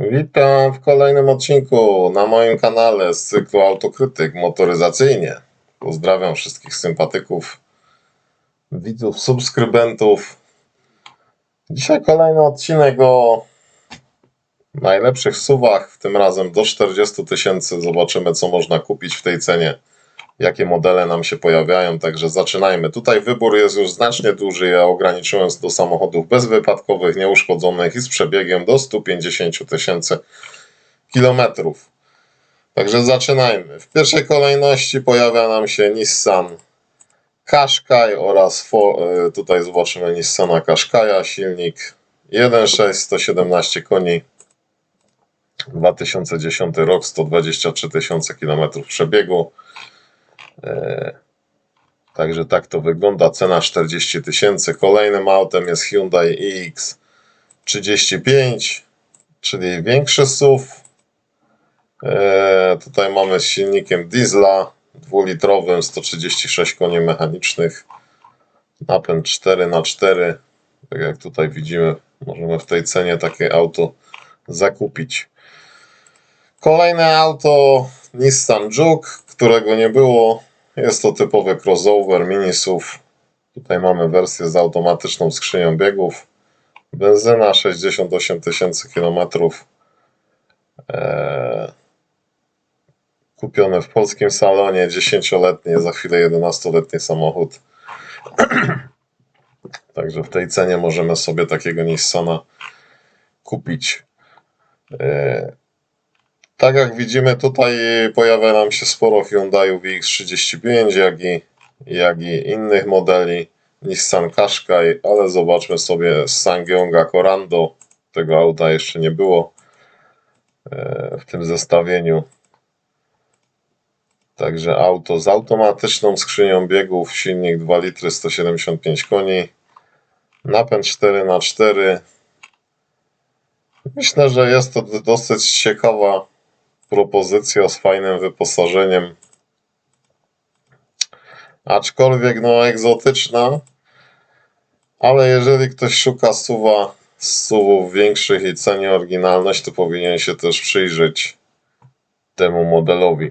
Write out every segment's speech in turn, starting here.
Witam w kolejnym odcinku na moim kanale z cyklu Autokrytyk Motoryzacyjnie. Pozdrawiam wszystkich sympatyków, widzów, subskrybentów. Dzisiaj kolejny odcinek o najlepszych suwach, tym razem do 40 tysięcy. Zobaczymy, co można kupić w tej cenie, jakie modele nam się pojawiają. Także zaczynajmy. Tutaj wybór jest już znacznie duży. Ja ograniczyłem do samochodów bezwypadkowych, nieuszkodzonych i z przebiegiem do 150 tysięcy kilometrów. Także zaczynajmy. W pierwszej kolejności pojawia nam się Nissan Qashqai oraz y, tutaj zobaczymy Nissana Qashqai'a, silnik 1.6, 117 koni, 2010 rok, 123 tysiące kilometrów przebiegu. E, Także tak to wygląda. Cena 40 tysięcy. Kolejnym autem jest Hyundai iX35, czyli większy SUV. E, tutaj mamy z silnikiem diesla dwulitrowym, 136 koni mechanicznych, napęd 4x4. Tak jak tutaj widzimy, możemy w tej cenie takie auto zakupić. Kolejne auto Nissan Juke, którego nie było. Jest to typowy crossover, mini SUV. Tutaj mamy wersję z automatyczną skrzynią biegów. Benzyna 68 tysięcy kilometrów. Eee, kupiony w polskim salonie, 10-letni, za chwilę 11-letni samochód. Także w tej cenie możemy sobie takiego Nissana kupić. Tak jak widzimy tutaj pojawia nam się sporo Hyundaiów X35, jak i, jak i innych modeli. Nissan Qashqai, ale zobaczmy sobie Ssangyonga Corando. Tego auta jeszcze nie było e, w tym zestawieniu. Także auto z automatyczną skrzynią biegów, silnik 2 litry 175 koni, napęd 4x4. Myślę, że jest to dosyć ciekawa propozycja z fajnym wyposażeniem. Aczkolwiek no egzotyczna, ale jeżeli ktoś szuka suwa z suwów większych i ceni oryginalność, to powinien się też przyjrzeć temu modelowi.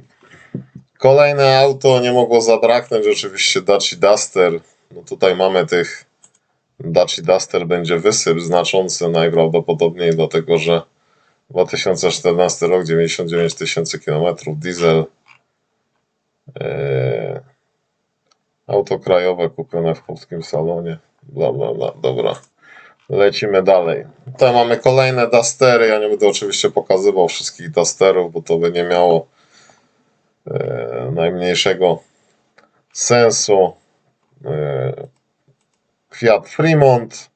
Kolejne auto nie mogło zabraknąć, oczywiście Dacia Duster. No tutaj mamy tych Dacia Duster będzie wysyp znaczący najprawdopodobniej, dlatego że 2014 rok 99 tysięcy kilometrów, diesel. Eee, auto krajowe kupione w polskim salonie. Bla bla bla. Dobra. Lecimy dalej. Tutaj mamy kolejne Dustery. Ja nie będę oczywiście pokazywał wszystkich Dusterów, bo to by nie miało e, najmniejszego sensu. E, Fiat Fremont,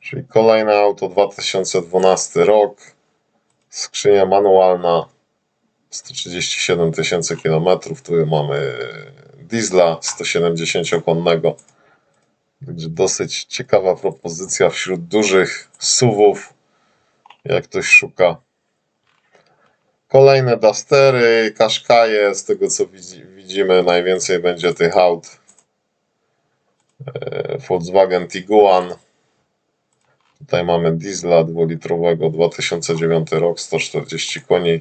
czyli kolejne auto 2012 rok. Skrzynia manualna 137 tysięcy kilometrów. Tu mamy diesla 170-konnego. Także dosyć ciekawa propozycja wśród dużych SUVów, jak ktoś szuka. Kolejne Dustery, Qashqaie, z tego co widzi, widzimy najwięcej będzie tych aut. E, Volkswagen Tiguan. Tutaj mamy diesla dwulitrowego 2009 rok, 140 koni.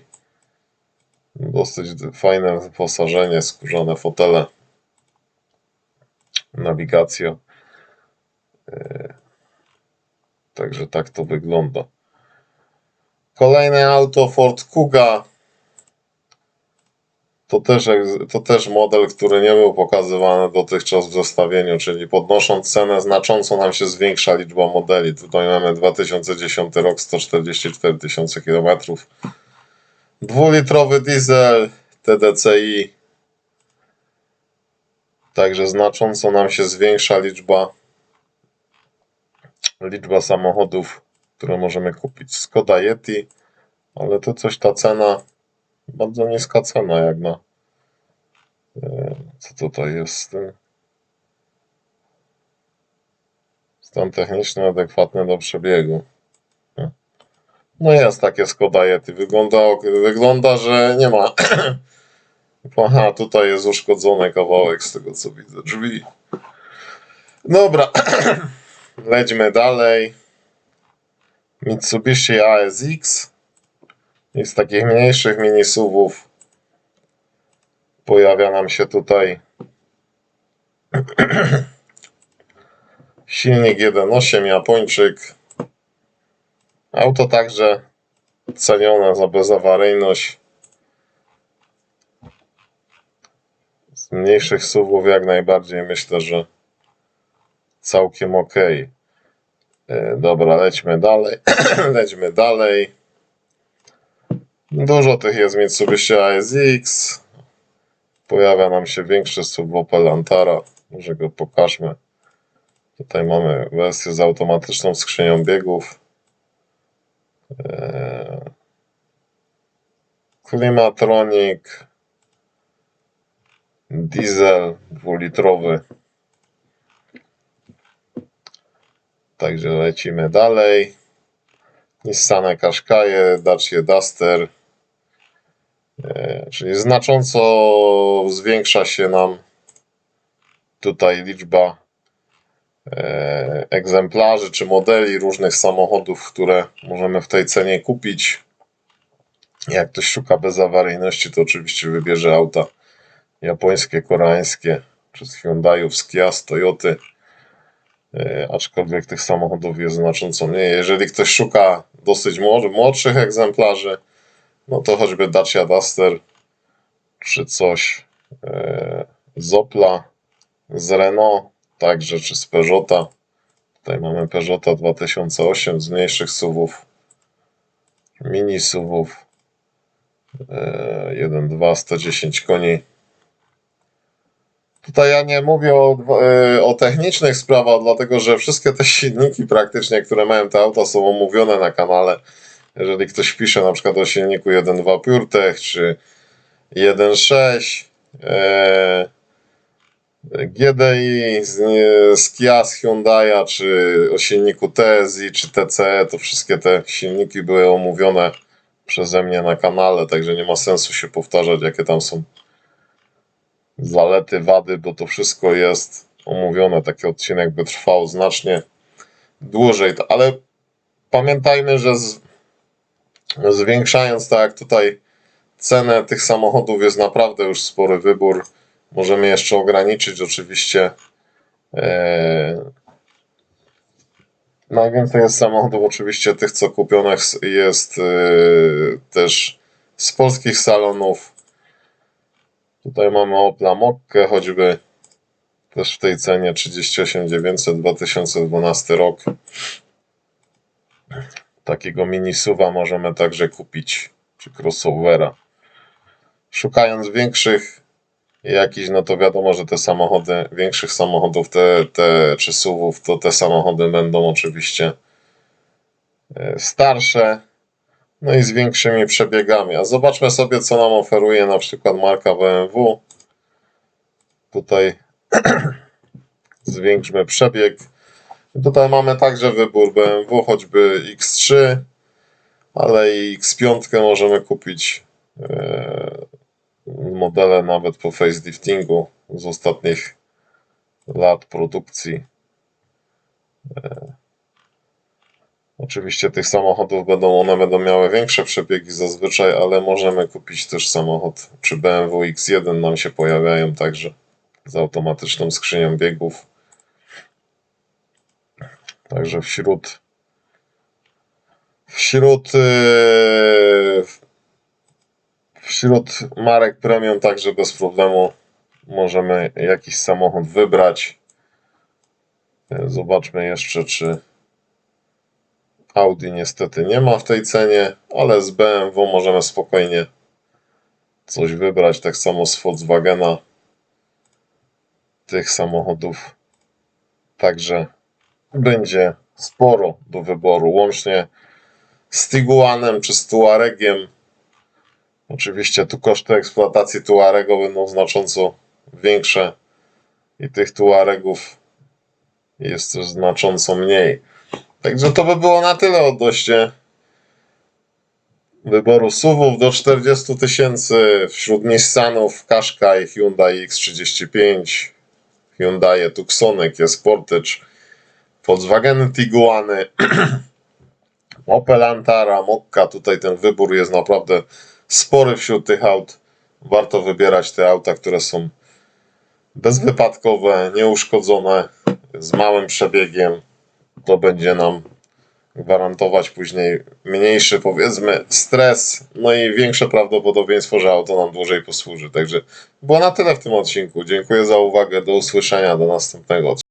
Dosyć fajne wyposażenie, skórzane fotele. Nawigacja. E, Także tak to wygląda. Kolejne auto Ford Kuga. To też, to też model, który nie był pokazywany dotychczas w zestawieniu, czyli podnosząc cenę znacząco nam się zwiększa liczba modeli. Tutaj mamy 2010 rok, 144 tysiące kilometrów. Dwulitrowy diesel TDCi. Także znacząco nam się zwiększa liczba liczba samochodów, które możemy kupić. Skoda Yeti, ale tu coś ta cena, bardzo niska cena jak na e, co tutaj jest z tym stan techniczny adekwatny do przebiegu. No jest takie Skoda Yeti. Wygląda, wygląda że nie ma. Aha, tutaj jest uszkodzony kawałek z tego co widzę. Drzwi. Dobra. Lećmy dalej. Mitsubishi ASX I z takich mniejszych mini SUVów pojawia nam się tutaj silnik 1.8 Japończyk. Auto także cenione za bezawaryjność. Z mniejszych SUVów jak najbardziej myślę, że całkiem ok. Dobra, lećmy dalej. lećmy dalej. Dużo tych jest Mitsubishi ASX. Pojawia nam się większy Opel Antara. Może go pokażmy. Tutaj mamy wersję z automatyczną skrzynią biegów. Eee, Klimatronic. Diesel dwulitrowy. Także lecimy dalej. Nissan Qashqai, Dacia Duster. E, Czyli znacząco zwiększa się nam tutaj liczba e, egzemplarzy czy modeli różnych samochodów, które możemy w tej cenie kupić. Jak ktoś szuka bezawaryjności, to oczywiście wybierze auta japońskie, koreańskie, czy z Hyundaiów, z Kia, z Toyoty. E, aczkolwiek tych samochodów jest znacząco mniej. Jeżeli ktoś szuka dosyć młod- młodszych egzemplarzy, no to choćby Dacia Duster, czy coś e, z Opla, z Renault, także czy z Peugeota. Tutaj mamy Peugeota 2008 z mniejszych SUVów, mini SUVów, e, 1.2, 110 koni. Tutaj ja nie mówię o, e, o technicznych sprawach, dlatego że wszystkie te silniki praktycznie, które mają te auta są omówione na kanale. Jeżeli ktoś pisze na przykład o silniku 1.2 PureTech czy 1.6 e, GDI z, z Kia, z Hyundai'a, czy o silniku TSI czy TCE, to wszystkie te silniki były omówione przeze mnie na kanale, także nie ma sensu się powtarzać, jakie tam są zalety, wady, bo to wszystko jest omówione. Taki odcinek by trwał znacznie dłużej, ale pamiętajmy, że z, zwiększając tak tutaj cenę tych samochodów jest naprawdę już spory wybór. Możemy jeszcze ograniczyć oczywiście. E, najwięcej jest samochodów oczywiście tych, co kupionych jest e, też z polskich salonów. Tutaj mamy Opla Mokkę, choćby też w tej cenie 38 900 2012 rok. Takiego mini SUVa możemy także kupić, czy crossovera. Szukając większych jakichś, no to wiadomo, że te samochody, większych samochodów, te, te czy SUVów, to te samochody będą oczywiście e, starsze, no i z większymi przebiegami. A zobaczmy sobie, co nam oferuje na przykład marka BMW. Tutaj zwiększmy przebieg. Tutaj mamy także wybór BMW, choćby X3, ale i X5 możemy kupić. e, Modele nawet po faceliftingu z ostatnich lat produkcji. E, Oczywiście tych samochodów będą, one będą miały większe przebiegi zazwyczaj, ale możemy kupić też samochód, czy BMW X1 nam się pojawiają także z automatyczną skrzynią biegów. Także wśród wśród yy, wśród marek premium także bez problemu możemy jakiś samochód wybrać. Yy, Zobaczmy jeszcze, czy Audi niestety nie ma w tej cenie, ale z BMW możemy spokojnie coś wybrać. Tak samo z Volkswagena. Tych samochodów także będzie sporo do wyboru, łącznie z Tiguanem czy z Tuaregiem. Oczywiście tu koszty eksploatacji Tuarego będą znacząco większe i tych Tuaregów jest też znacząco mniej. Także to by było na tyle odnośnie wyboru SUVów do 40 tysięcy wśród Nissanów Qashqai, Hyundai X35, Hyundai Tucsonek, jest Sportage, Volkswagen Tiguany, Opel Antara, Mokka, tutaj ten wybór jest naprawdę spory wśród tych aut. Warto wybierać te auta, które są bezwypadkowe, nieuszkodzone, z małym przebiegiem. To będzie nam gwarantować później mniejszy, powiedzmy, stres, no i większe prawdopodobieństwo, że auto nam dłużej posłuży. Także było na tyle w tym odcinku. Dziękuję za uwagę. Do usłyszenia. Do następnego.